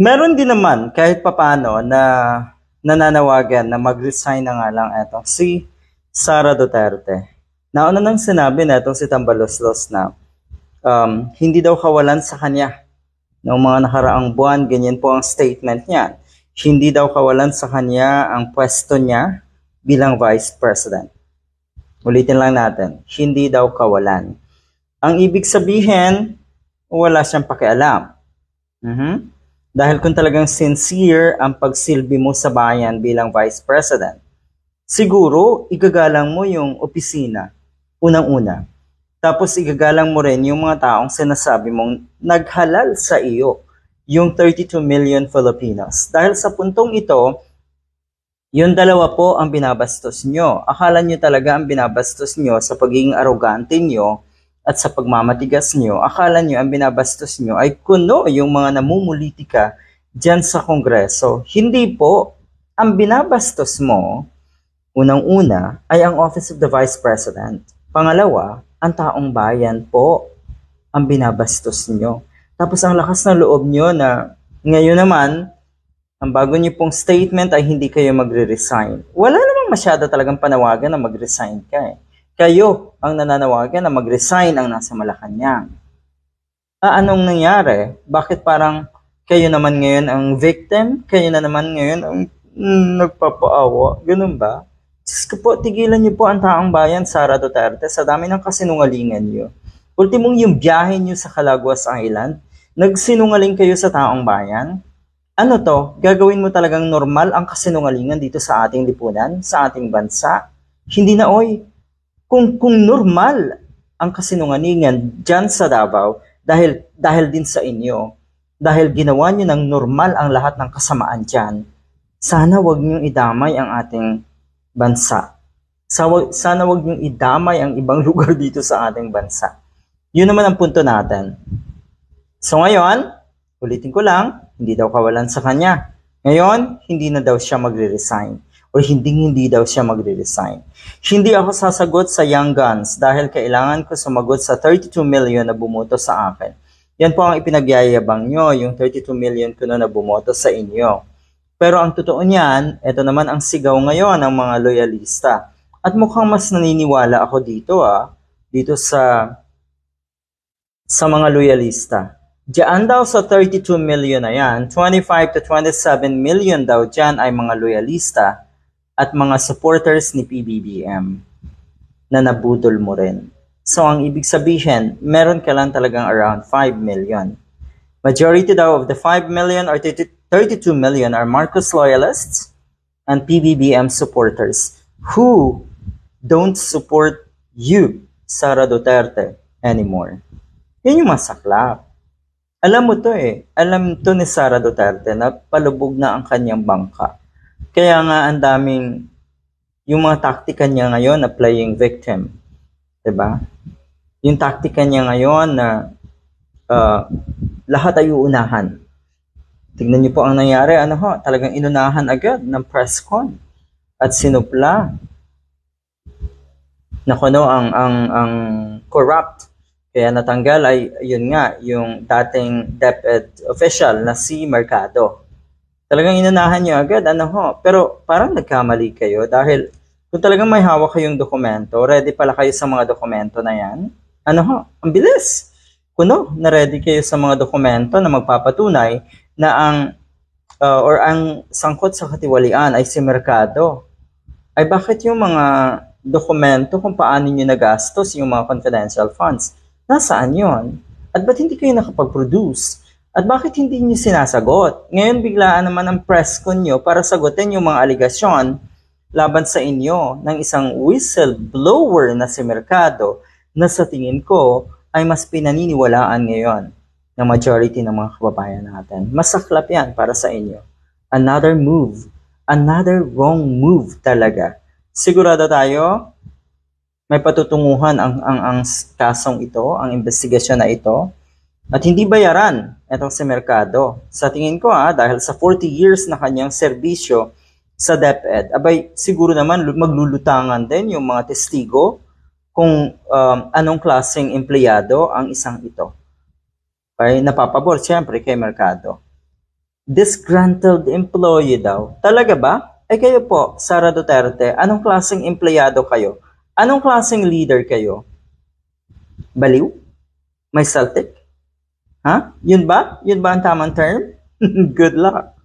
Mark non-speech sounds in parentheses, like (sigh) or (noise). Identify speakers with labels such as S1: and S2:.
S1: Meron din naman kahit papano na nananawagan na mag-resign na nga lang etong si Sara Duterte. Nauna nang sinabi na itong si Tambaloslos na um, hindi daw kawalan sa kanya noong mga nakaraang buwan, ganyan po ang statement niya. Hindi daw kawalan sa kanya ang pwesto niya bilang Vice President. Ulitin lang natin, hindi daw kawalan. Ang ibig sabihin, wala siyang pakialam. Mhm. Dahil kung talagang sincere ang pagsilbi mo sa bayan bilang Vice President, siguro igagalang mo yung opisina, unang-una. Tapos igagalang mo rin yung mga taong sinasabi mong naghalal sa iyo, yung 32 million Filipinos. Dahil sa puntong ito, yung dalawa po ang binabastos nyo. Akala nyo talaga ang binabastos nyo sa pagiging arrogante nyo at sa pagmamatigas nyo. Akala nyo ang binabastos nyo ay kuno yung mga namumulitika dyan sa Kongreso. Hindi po. Ang binabastos mo, unang-una, ay ang Office of the Vice President. Pangalawa, ang taong bayan po ang binabastos nyo. Tapos ang lakas ng loob nyo na ngayon naman, ang bago niyo pong statement ay hindi kayo magre-resign. Wala namang masyado talagang panawagan na mag-resign ka eh. Kayo ang nananawagan na mag-resign ang nasa Malacanang. Ah, anong nangyari? Bakit parang kayo naman ngayon ang victim? Kayo na naman ngayon ang mm, nagpapaawa? Ganun ba? Diyos ko po, tigilan niyo po ang taong bayan, Sara Duterte, sa dami ng kasinungalingan niyo. Ultimong yung biyahe niyo sa Calaguas Island, nagsinungaling kayo sa taong bayan, ano to, gagawin mo talagang normal ang kasinungalingan dito sa ating lipunan, sa ating bansa? Hindi na oy. Kung, kung normal ang kasinungalingan dyan sa Davao, dahil, dahil din sa inyo, dahil ginawa nyo ng normal ang lahat ng kasamaan dyan, sana wag nyo idamay ang ating bansa. Sa- Sana wag nyo idamay ang ibang (laughs) lugar dito sa ating bansa. Yun naman ang punto natin. So ngayon, ulitin ko lang, hindi daw kawalan sa kanya. Ngayon, hindi na daw siya magre-resign o hindi hindi daw siya magre-resign. Hindi ako sasagot sa Young Guns dahil kailangan ko sumagot sa 32 million na bumoto sa akin. Yan po ang ipinagyayabang nyo, yung 32 million ko na bumoto sa inyo. Pero ang totoo niyan, ito naman ang sigaw ngayon ng mga loyalista. At mukhang mas naniniwala ako dito ah, dito sa sa mga loyalista. Diyan daw sa 32 million na yan, 25 to 27 million daw dyan ay mga loyalista at mga supporters ni PBBM na nabudol mo rin. So ang ibig sabihin, meron ka lang talagang around 5 million. Majority daw of the 5 million or 30 32 million are Marcos loyalists and PBBM supporters who don't support you, Sara Duterte, anymore. Yan yung masaklap. Alam mo to eh. Alam to ni Sara Duterte na palubog na ang kanyang bangka. Kaya nga ang daming yung mga taktika niya ngayon na playing victim. 'Di ba? Yung taktika niya ngayon na uh, lahat ay uunahan. Tignan niyo po ang nangyari. Ano ho? Talagang inunahan agad ng press con. At sinupla. Nako no, ang, ang, ang corrupt kaya natanggal ay yun nga, yung dating DepEd official na si Mercado. Talagang inunahan niyo agad, ano ho. Pero parang nagkamali kayo dahil kung talagang may hawak kayong dokumento, ready pala kayo sa mga dokumento na yan, ano ho, ang bilis. Kuno, na ready kayo sa mga dokumento na magpapatunay na ang uh, or ang sangkot sa katiwalian ay si Mercado. Ay bakit yung mga dokumento kung paano niyo nagastos yung mga confidential funds? Nasaan yon? At ba't hindi kayo nakapag-produce? At bakit hindi niyo sinasagot? Ngayon biglaan naman ang press con nyo para sagutin yung mga aligasyon laban sa inyo ng isang whistleblower na si Mercado na sa tingin ko ay mas pinaniniwalaan ngayon ng majority ng mga kababayan natin. Masaklap yan para sa inyo. Another move. Another wrong move talaga. Sigurado tayo, may patutunguhan ang, ang, ang kasong ito, ang investigasyon na ito at hindi bayaran itong si Mercado. Sa tingin ko ha, dahil sa 40 years na kanyang serbisyo sa DepEd, abay siguro naman maglulutangan din yung mga testigo kung um, anong klaseng empleyado ang isang ito. Okay, napapabor siyempre kay Mercado. Disgruntled employee daw. Talaga ba? Eh kayo po, Sara Duterte, anong klaseng empleyado kayo? Anong klaseng leader kayo? Baliw? May Celtic? Ha? Yun ba? Yun ba ang tamang term? (laughs) Good luck.